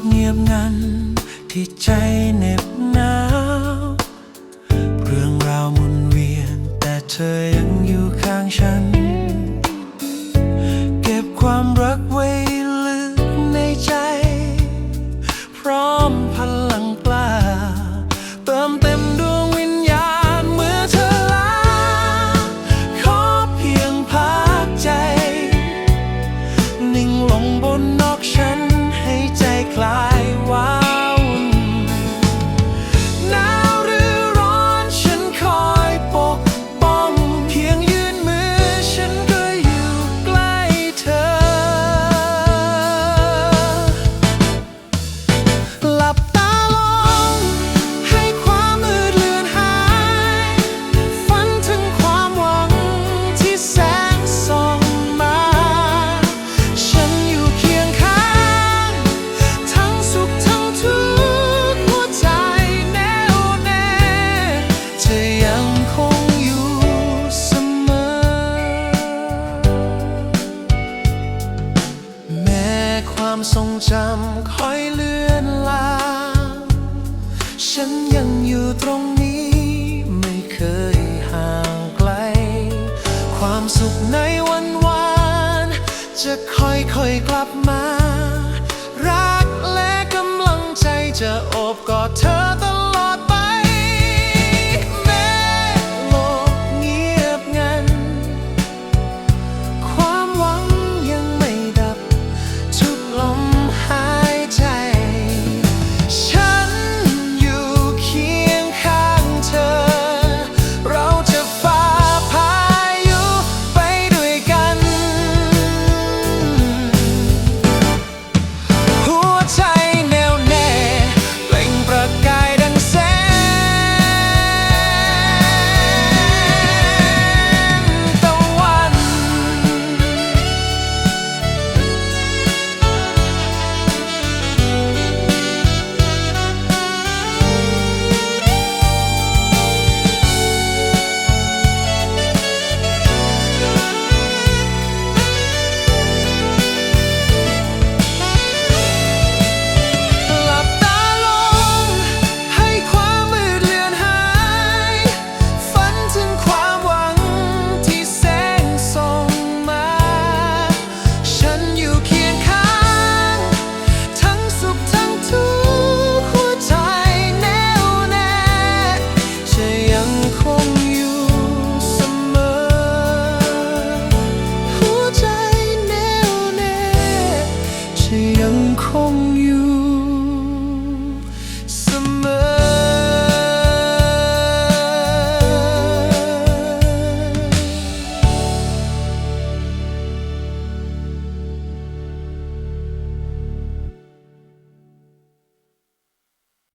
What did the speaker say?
กเงียบงันที่ใจใน ทรงจำคอยเลือนลางฉันยังอยู่ตรงนี้ไม่เคยห่างไกล ความสุขในวันวาน จะค่อยค่อยกลับมา รักและกำลังใจจะอบกอดเธอ